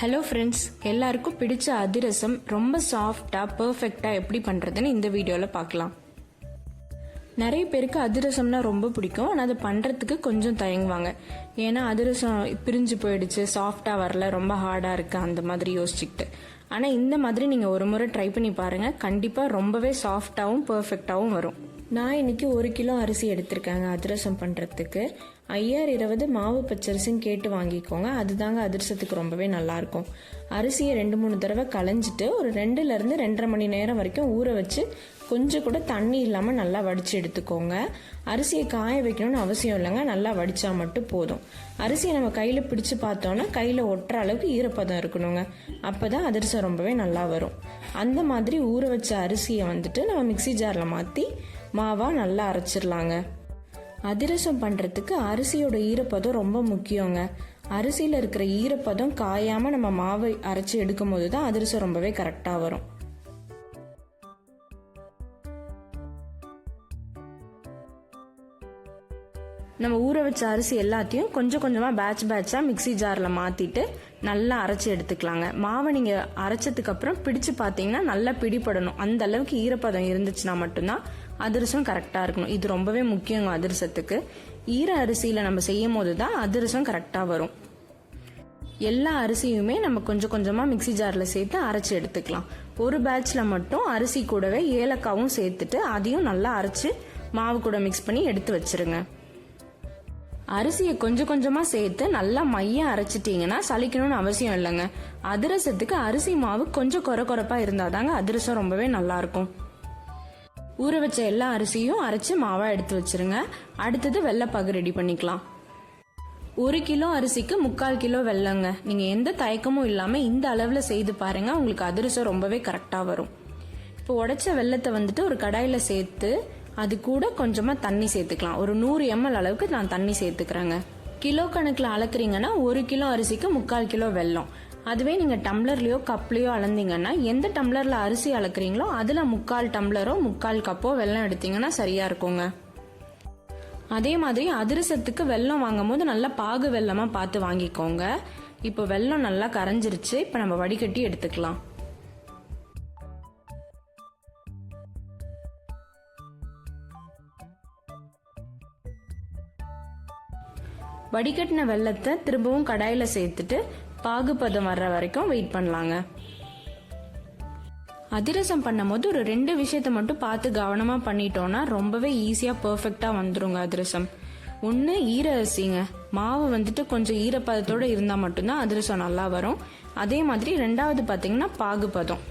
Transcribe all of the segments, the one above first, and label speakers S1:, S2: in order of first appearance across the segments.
S1: Hello friends எல்லாருக்கும் பிடிச்ச அதிரசம் ரொம்ப சாஃப்டாக பர்ஃபெக்டாக எப்படி பண்ணுறதுன்னு இந்த வீடியோவில் பார்க்கலாம். நிறைய பேருக்கு அதிரசம்னா ரொம்ப பிடிக்கும். ஆனால் அதை பண்ணுறதுக்கு கொஞ்சம் தயங்குவாங்க. ஏன்னா அதிரசம் பிரிஞ்சு போயிடுச்சு சாஃப்டாக வரல ரொம்ப ஹார்டாக இருக்குது அந்த மாதிரி யோசிச்சுக்கிட்டு. ஆனால் இந்த மாதிரி நீங்கள் ஒரு முறை ட்ரை பண்ணி பாருங்கள் கண்டிப்பாக ரொம்பவே சாஃப்டாகவும் பர்ஃபெக்டாகவும் வரும். நான் இன்னைக்கு ஒரு கிலோ அரிசி எடுத்திருக்கேங்க அதிரசம் பண்ணுறதுக்கு ஐயார் இருபது மாவு பச்சரிசின்னு கேட்டு வாங்கிக்கோங்க. அதுதாங்க அதிரசத்துக்கு ரொம்பவே நல்லாயிருக்கும். அரிசியை ரெண்டு மூணு தடவை களைஞ்சிட்டு ஒரு ரெண்டுலேருந்து ரெண்டரை மணி நேரம் வரைக்கும் ஊற வச்சு கொஞ்சம் கூட தண்ணி இல்லாமல் நல்லா வடித்து எடுத்துக்கோங்க. அரிசியை காய வைக்கணும்னு அவசியம் இல்லைங்க. நல்லா வடித்தா மட்டும் போதும். அரிசியை நம்ம கையில் பிடிச்சு பார்த்தோன்னா கையில் ஒட்டுற அளவுக்கு ஈரப்பதம் இருக்கணுங்க. அப்போ தான் அதிரசம் ரொம்பவே நல்லா வரும். அந்த மாதிரி ஊற வச்ச அரிசியை வந்துட்டு நம்ம மிக்சி ஜாரில் மாற்றி மாவாக நல்லா அரைச்சிடலாங்க அதிரசம் பண்ணுறதுக்கு அரிசியோட ஈரப்பதம் ரொம்ப முக்கியங்க. அரிசியில் இருக்கிற ஈரப்பதம் காயாமல் நம்ம மாவை அரைச்சி எடுக்கும் போது தான் அதிரசம் ரொம்பவே கரெக்டாக வரும். நம்ம ஊற வச்ச அரிசி எல்லாத்தையும் கொஞ்சம் கொஞ்சமாக பேட்ச் பேட்சாக மிக்சி ஜாரில் மாற்றிட்டு நல்லா அரைச்சி எடுத்துக்கலாங்க. மாவை நீங்கள் அரைச்சதுக்கு அப்புறம் பிடிச்சு பார்த்தீங்கன்னா நல்லா பிடிபடணும். அந்த அளவுக்கு ஈரப்பதம் இருந்துச்சுன்னா மட்டும்தான் அதிரசம் கரெக்டாக இருக்கணும். இது ரொம்பவே முக்கியங்க அதிரசத்துக்கு. ஈர அரிசியில் நம்ம செய்யும் போது தான் அதிரசம் கரெக்டாக வரும். எல்லா அரிசியுமே நம்ம கொஞ்சம் கொஞ்சமாக மிக்சி ஜாரில் சேர்த்து அரைச்சி எடுத்துக்கலாம். ஒரு பேட்ச்சில் மட்டும் அரிசி கூடவே ஏலக்காவும் சேர்த்துட்டு அதையும் நல்லா அரைச்சி மாவு கூட மிக்ஸ் பண்ணி எடுத்து வச்சிருங்க. அரிசியை கொஞ்சம் கொஞ்சமாக சேர்த்து நல்லா மைய அரைச்சிட்டிங்கன்னா சலிக்கணும்னு அவசியம் இல்லைங்க. அதிரசத்துக்கு அரிசி மாவு கொஞ்சம் குறை இருந்தால் தாங்க அதிரசம் ரொம்பவே நல்லாயிருக்கும் ஊற வச்ச எல்லா அரிசியும் அரைச்சு மாவா எடுத்து வச்சிருங்க. அடுத்தது வெள்ளைப்பாகு ரெடி பண்ணிக்கலாம். ஒரு கிலோ அரிசிக்கு முக்கால் கிலோ வெள்ளங்க. நீங்க எந்த தயக்கமும் இல்லாம இந்த அளவுல செய்து பாருங்க. உங்களுக்கு அதிரசம் ரொம்பவே கரெக்டா வரும். இப்போ உடைச்ச வெள்ளத்தை வந்துட்டு ஒரு கடாயில சேர்த்து அது கூட கொஞ்சமாக தண்ணி சேர்த்துக்கலாம். ஒரு நூறு எம்எல் அளவுக்கு நான் தண்ணி சேர்த்துக்கிறேங்க. கிலோ கணக்கில் அளக்குறீங்கன்னா ஒரு கிலோ அரிசிக்கு முக்கால் கிலோ வெல்லம். அதுவே நீங்கள் டம்ளர்லையோ கப்லையோ அளந்தீங்கன்னா எந்த டம்ளரில் அரிசி அளக்குறீங்களோ அதில் முக்கால் டம்ளரோ முக்கால் கப்போ வெல்லம் எடுத்தீங்கன்னா சரியாக இருக்குங்க. அதே மாதிரி அதிரசத்துக்கு வெல்லம் வாங்கும் போது நல்லா பாகு வெல்லமாக பார்த்து வாங்கிக்கோங்க. இப்போ வெல்லம் நல்லா கரைஞ்சிருச்சு இப்போ நம்ம வடிகட்டி எடுத்துக்கலாம். வடிகட்டின வெள்ளத்தை திரும்பவும் கடாயில் சேர்த்துட்டு பாகுபதம் வர்ற வரைக்கும் வெயிட் பண்ணலாங்க. அதிரசம் பண்ணும்போது ஒரு ரெண்டு விஷயத்த மட்டும் பார்த்து கவனமாக பண்ணிட்டோம்னா ரொம்பவே ஈஸியாக பர்ஃபெக்டாக வந்துடுங்க அதிரசம். ஒன்று ஈர அரிசிங்க மாவு வந்துட்டு கொஞ்சம் ஈரப்பதத்தோடு இருந்தால் மட்டும்தான் அதிரசம் நல்லா வரும். அதே மாதிரி ரெண்டாவது பார்த்தீங்கன்னா பாகுபதம்.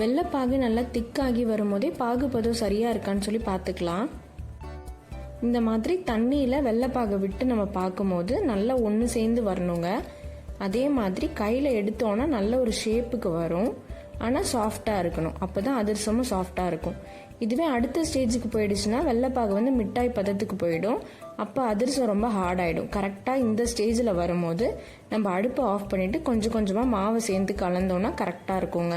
S1: வெள்ளைப்பாகு நல்லா திக்காகி வரும்போதே பாகுபதம் சரியாக இருக்கான்னு சொல்லி பார்த்துக்கலாம். இந்த மாதிரி தண்ணியில் வெள்ளைப்பாகை விட்டு நம்ம பார்க்கும்போது நல்லா ஒன்று சேர்ந்து வரணுங்க. அதே மாதிரி கையில் எடுத்தோன்னா நல்ல ஒரு ஷேப்புக்கு வரும். ஆனால் சாஃப்டாக இருக்கணும். அப்போ தான் அதிரசமும் சாஃப்டாக இருக்கும். இதுவே அடுத்த ஸ்டேஜுக்கு போயிடுச்சுன்னா வெள்ளைப்பாகு வந்து மிட்டாய் பதத்துக்கு போயிடும். அப்போ அதிரசம் ரொம்ப ஹார்ட் ஆகிடும் கரெக்டாக இந்த ஸ்டேஜில் வரும்போது நம்ம அடுப்பை ஆஃப் பண்ணிவிட்டு கொஞ்சம் கொஞ்சமாக மாவை சேர்ந்து கலந்தோன்னா கரெக்டாக இருக்குங்க.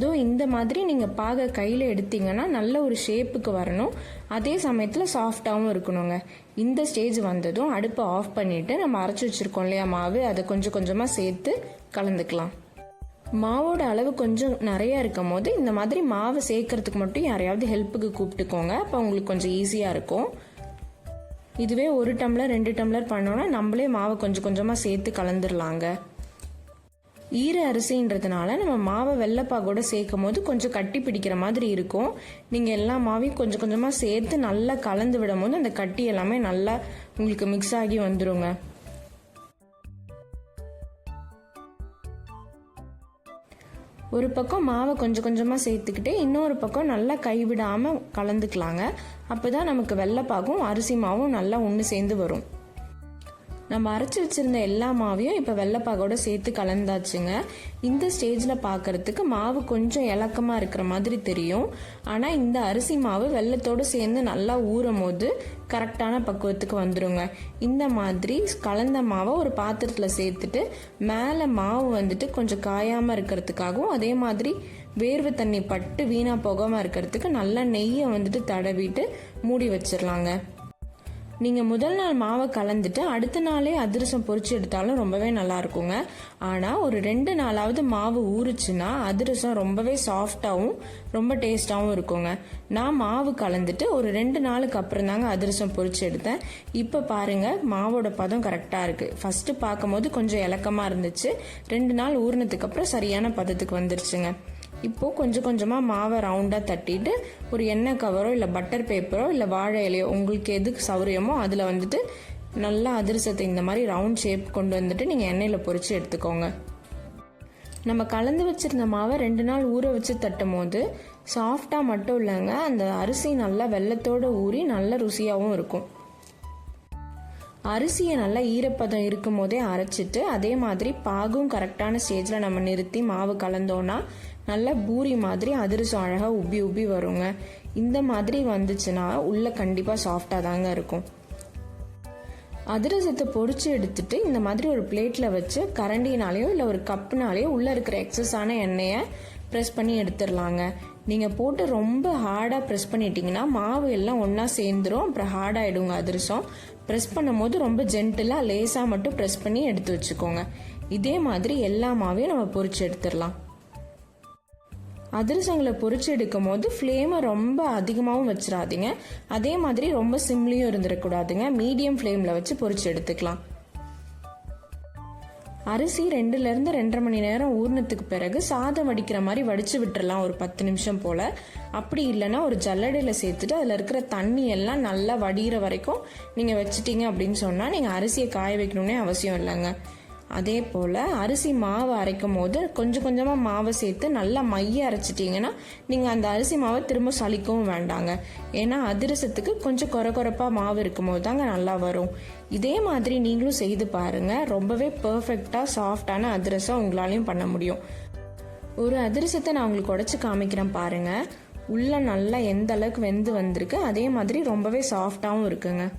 S1: தோ இந்த மாதிரி நீங்கள் பாகை கையில் எடுத்தீங்கன்னா நல்ல ஒரு ஷேப்புக்கு வரணும். அதே சமயத்தில் சாஃப்டாகவும் இருக்கணுங்க. இந்த ஸ்டேஜ் வந்ததும் அடுப்பை ஆஃப் பண்ணிவிட்டு நம்ம அரைச்சி வச்சுருக்கோம் இல்லையா மாவு? அதை கொஞ்சம் கொஞ்சமாக சேர்த்து கலந்துக்கலாம். மாவோட அளவு கொஞ்சம் நிறையா இருக்கும் போது இந்த மாதிரி மாவு சேர்க்கறதுக்கு மட்டும் யாரையாவது ஹெல்ப்புக்கு கூப்பிட்டுக்கோங்க. அப்போ உங்களுக்கு கொஞ்சம் ஈஸியாக இருக்கும். இதுவே ஒரு டம்ளர் ரெண்டு டம்ளர் பண்ணோன்னா நம்மளே மாவை கொஞ்சம் கொஞ்சமாக சேர்த்து கலந்துடலாங்க ஈர அரிசின்றதுனால நம்ம மாவை வெள்ளைப்பாகோட சேர்க்கும் போது கொஞ்சம் கட்டி பிடிக்கிற மாதிரி இருக்கும். நீங்கள் எல்லா மாவையும் கொஞ்சம் கொஞ்சமாக சேர்த்து நல்லா கலந்து விடும் போது அந்த கட்டி எல்லாமே நல்லா உங்களுக்கு மிக்ஸ் ஆகி வந்துருங்க. ஒரு பக்கம் மாவை கொஞ்சம் கொஞ்சமாக சேர்த்துக்கிட்டே இன்னொரு பக்கம் நல்லா கைவிடாமல் கலந்துக்கலாங்க. அப்போ தான் நமக்கு வெள்ளைப்பாகும் அரிசி மாவும் நல்லா ஒன்று சேர்ந்து வரும். நம்ம அரைச்சி வச்சிருந்த எல்லா மாவையும் இப்போ வெள்ளைப்பாகோட சேர்த்து கலந்தாச்சுங்க. இந்த ஸ்டேஜில் பார்க்கறதுக்கு மாவு கொஞ்சம் இலக்கமாக இருக்கிற மாதிரி தெரியும். ஆனால் இந்த அரிசி மாவு வெள்ளத்தோடு சேர்ந்து நல்லா ஊறும் போது கரெக்டான பக்குவத்துக்கு வந்துடுங்க இந்த மாதிரி கலந்த மாவை ஒரு பாத்திரத்தில் சேர்த்துட்டு மேலே மாவு வந்துட்டு கொஞ்சம் காயாமல் இருக்கிறதுக்காகவும் அதே மாதிரி வேர்வை தண்ணி பட்டு வீணாக போகாமல் இருக்கிறதுக்கு நல்லா நெய்யை வந்துட்டு தடவிட்டு மூடி வச்சிடலாங்க நீங்கள் முதல் நாள் மாவை கலந்துட்டு அடுத்த நாளே அதிரசம் பொறிச்சு எடுத்தாலும் ரொம்பவே நல்லா இருக்குங்க. ஆனால் ஒரு ரெண்டு நாளாவது மாவு ஊறுச்சுன்னா அதிரசம் ரொம்பவே சாஃப்டாகவும் ரொம்ப டேஸ்டாகவும் இருக்குங்க. நான் மாவு கலந்துட்டு ஒரு ரெண்டு நாளுக்கு அப்புறம் தாங்க அதிரசம் பொறிச்சு எடுத்தேன். இப்போ பாருங்க மாவோட பதம் கரெக்டாக இருக்குது ஃபஸ்ட்டு பார்க்கும்போது கொஞ்சம் இலக்கமாக இருந்துச்சு. ரெண்டு நாள் ஊறினதுக்கு அப்புறம் சரியான பதத்துக்கு வந்துருச்சுங்க. இப்போது கொஞ்சம் கொஞ்சமாக மாவை ரவுண்டாக தட்டிட்டு ஒரு எண்ணெய் கவரோ இல்லை பட்டர் பேப்பரோ இல்லை வாழை இலையோ உங்களுக்கு எதுக்கு சௌரியமோ அதில் வந்துட்டு நல்லா அதிரசத்தை இந்த மாதிரி ரவுண்ட் ஷேப் கொண்டு வந்துட்டு நீங்கள் எண்ணெயில் பொறிச்சு எடுத்துக்கோங்க. நம்ம கலந்து வச்சிருந்த மாவை ரெண்டு நாள் ஊற வச்சு தட்டும் போது சாஃப்டாக மட்டும் இல்லைங்க அந்த அரிசி நல்லா வெள்ளத்தோடு ஊறி நல்ல ருசியாகவும் இருக்கும். அரிசியை நல்லா ஈரப்பதம் இருக்கும் போதே அரைச்சிட்டு அதே மாதிரி பாகும் கரெக்டான ஸ்டேஜில் நம்ம நிறுத்தி மாவு கலந்தோன்னா நல்லா பூரி மாதிரி அதிரசம் அழகாக உப்பி உப்பி வருங்க. இந்த மாதிரி வந்துச்சுன்னா உள்ள கண்டிப்பாக சாஃப்டாக தாங்க இருக்கும். அதிரசத்தை பொரிச்சு எடுத்துட்டு இந்த மாதிரி ஒரு பிளேட்டில் வச்சு கரண்டினாலேயோ இல்லை ஒரு கப்புனாலேயோ உள்ளே இருக்கிற எக்ஸஸான எண்ணெயை ப்ரெஸ் பண்ணி எடுத்துடலாங்க. நீங்கள் போட்டு ரொம்ப ஹார்டாக ப்ரெஸ் பண்ணிட்டீங்கன்னா மாவு எல்லாம் ஒன்றா சேர்ந்துரும். அப்புறம் ஹார்டாகிடுங்க அதிரசம். ப்ரெஸ் பண்ணும்போது ரொம்ப ஜென்டிலாக லேசாக மட்டும் ப்ரெஸ் பண்ணி எடுத்து வச்சுக்கோங்க. இதே மாதிரி எல்லா மாவையும் நம்ம பொரிச்சு எடுத்துடலாம். அதிரசங்களை பொறிச்சு எடுக்கும் போது ஃப்ளேமை ரொம்ப அதிகமாகவும் வச்சிடாதீங்க அதே மாதிரி ரொம்ப சிம்லியும் இருந்துடக்கூடாதுங்க. மீடியம் ஃப்ளேமில் வச்சு பொறிச்சு எடுத்துக்கலாம். அரிசி ரெண்டுலேருந்து ரெண்டரை மணி நேரம் ஊர்னத்துக்கு பிறகு சாதம் வடிக்கிற மாதிரி வடித்து விட்டுறலாம் ஒரு பத்து நிமிஷம் போல். அப்படி இல்லைன்னா ஒரு ஜல்லடையில் சேர்த்துட்டு அதில் இருக்கிற தண்ணி எல்லாம் நல்லா வடிகிற வரைக்கும் நீங்கள் வச்சிட்டீங்க அப்படின்னு சொன்னால் நீங்கள் அரிசியை காய வைக்கணுன்னே அவசியம் இல்லைங்க. அதே போல் அரிசி மாவு அரைக்கும் போது கொஞ்சம் கொஞ்சமாக மாவை சேர்த்து நல்லா மைய அரைச்சிட்டிங்கன்னா நீங்கள் அந்த அரிசி மாவை திரும்ப சலிக்கவும் வேண்டாங்க. ஏன்னா அதிரசத்துக்கு கொஞ்சம் குறை குறைப்பாக மாவு இருக்கும் போது தாங்க நல்லா வரும். இதே மாதிரி நீங்களும் செய்து பாருங்கள் ரொம்பவே பர்ஃபெக்டாக சாஃப்டான அதிரசம் உங்களாலையும் பண்ண முடியும். ஒரு அதிரசத்தை நான் உங்களுக்கு உடச்சி காமிக்கிறேன் பாருங்கள் உள்ளே நல்லா எந்த அளவுக்கு வெந்து வந்திருக்கு அதே மாதிரி ரொம்பவே சாஃப்டாகவும் இருக்குங்க.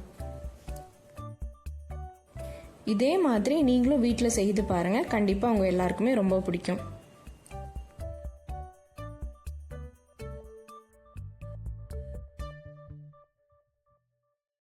S1: இதே மாதிரி நீங்களும் வீட்டில் செய்து பாருங்கள் கண்டிப்பாக உங்கள் எல்லாருக்குமே ரொம்ப பிடிக்கும்.